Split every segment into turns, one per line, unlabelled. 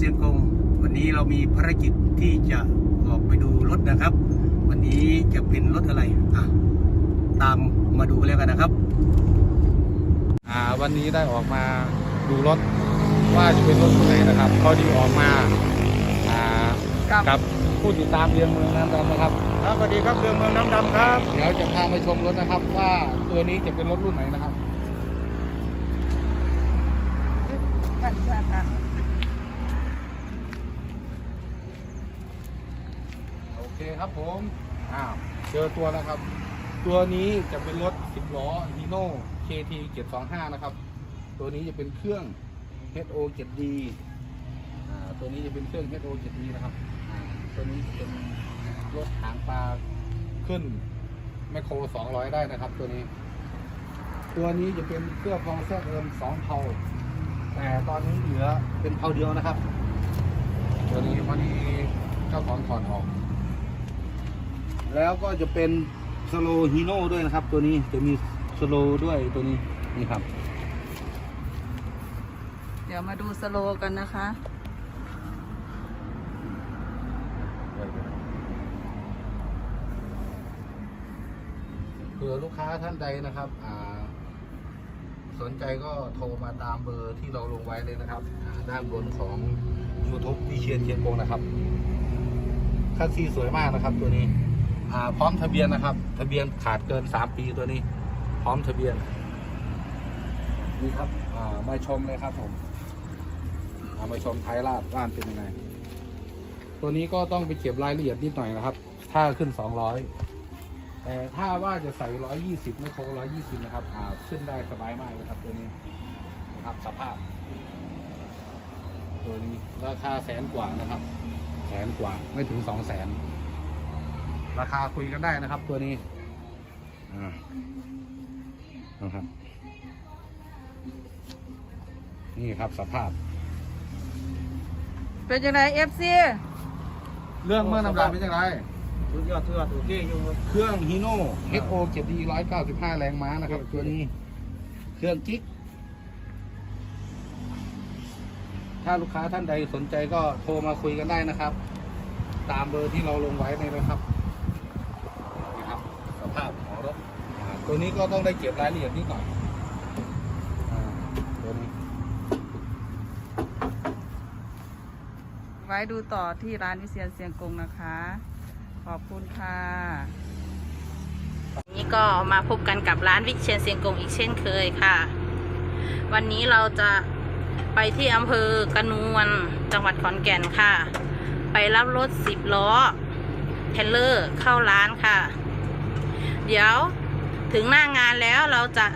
เซียนกงวันนี้เรามีภารกิจที่จะออกไปดูรถนะครับ วันนี้จะเป็นรถอะไรอะตามมาดูแล้วกันนะครับ
อ่าวันนี้ได้ออกมาดูรถว่าจะเป็นรถรุ่นไหนนะครับเขาดีออกมาอ่ากับผู้ติดตามเรียงเมืองน้ำดำนะครับ
ครับสวัสดีครับเรือเมืองน้ำดำครับ
เดี๋ยวจะพาไปชมรถนะครับว่าตัวนี้จะเป็นรถรุ่นไหนนะครับ ท่านท่าน ครับผมอ้าวเจอตัวแล้วครับ ตัวนี้จะเป็นรถ10ล้อ Hino KT 725 นะครับ ตัวนี้จะเป็นเครื่อง HO 7D อ่าตัวนี้จะเป็นเครื่อง HO 7D นะครับอ่าตัวนี้จะเป็นรถหางปลาขึ้นแมคโคร200 ได้นะครับ ตัวนี้ ตัวนี้จะเป็นเครื่องพองแทรกเอิมสองเผาแต่ตอนนี้เหลือเป็นเผาเดียวนะครับ ตัวนี้พอดีเจ้าของถอนออก แล้วก็จะเป็นสโลฮีโน่ด้วยนะครับ ตัวนี้จะมีสโลด้วยตัวนี้นี่ครับ
เดี๋ยวมาดูสโลกันนะคะ
เผื่อลูกค้าท่านใดนะครับอ่าสนใจก็โทรมาตามเบอร์ที่เราลงไว้เลยนะครับอ่าด้านบนของ YouTube วิเชียนเชียนโกงนะครับคัสซีสวยมากนะครับตัวนี้อ่า พร้อมทะเบียนนะครับ ทะเบียนขาดเกิน3ปีตัวนี้ พร้อมทะเบียนนี่ครับอ่ามาชมเลยครับผมอ่ามาชมท้ายลาดว่านเป็นยังไง ตัวนี้ก็ต้องไปเก็บรายละเอียดนิดหน่อยนะครับ ถ้าขึ้น200แต่ถ้าว่าจะใส่120ไม่โค้ง120นะครับอ่าขึ้นได้สบายมากเลยครับตัวนี้นะครับสภาพ ตัวนี้ราคาแสนกว่านะครับ แสนกว่าไม่ถึงสองแสน ราคาคุยกันได้นะครับ ตัวนี้อ่านะครับ นี่ครับสภาพ
เป็นยังไงเอฟซี
เรื่องเมื่อนำลายเป็นยังไง
สุดยอดสุดยอดโอเคอยู่ครับ
เครื่องฮีโน่ HO 7D 195 แรงม้านะครับ ตัวนี้ เครื่องจิ๊ก ถ้าลูกค้าท่านใดสนใจก็โทรมาคุยกันได้นะครับ ตามเบอร์ที่เราลงไว้ในนะครับนี่ครับ สภาพของรถอ่า ตัวนี้ก็ต้องได้เก็บรายละเอียดนิดหน่อยอ่าตัวนี้
ไว้ดูต่อที่ร้านวิเชียนเสียงกงนะคะ ขอบคุณค่ะวันนี้ก็มาพบกันกับร้านวิเชียนเสียงกงอีกเช่นเคยค่ะ วันนี้เราจะไปที่อำเภอกระนวนจังหวัดขอนแก่นค่ะ ไปรับรถสิบล้อเทรลเลอร์เข้าร้านค่ะ เดี๋ยว ถึงหน้างานแล้วเราจะ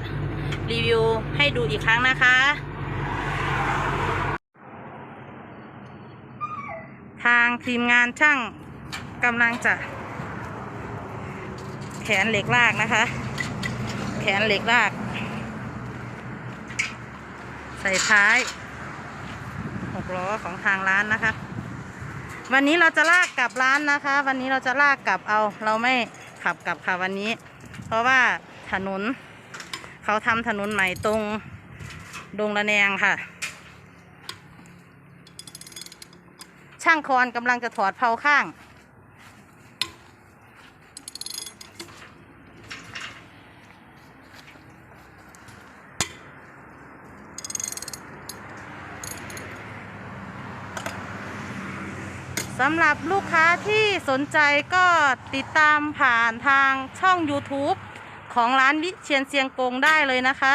รีวิวให้ดูอีกครั้งนะคะ ทางทีมงานช่างกำลังจะแขนเหล็กลากนะคะ แขนเหล็กลาก ใส่ท้ายหกล้อของทางร้านนะคะ วันนี้เราจะลากกลับร้านนะคะ วันนี้เราจะลากกลับเอาเราไม่ขับกลับค่ะวันนี้ เพราะว่าถนน เขาทำถนนใหม่ตรงดงระแนงค่ะ ช่างคอนกำลังจะถอดเผาข้าง สำหรับลูกค้าที่สนใจก็ติดตามผ่านทางช่อง YouTube ของร้านวิเชียนเซียงกงได้เลยนะคะ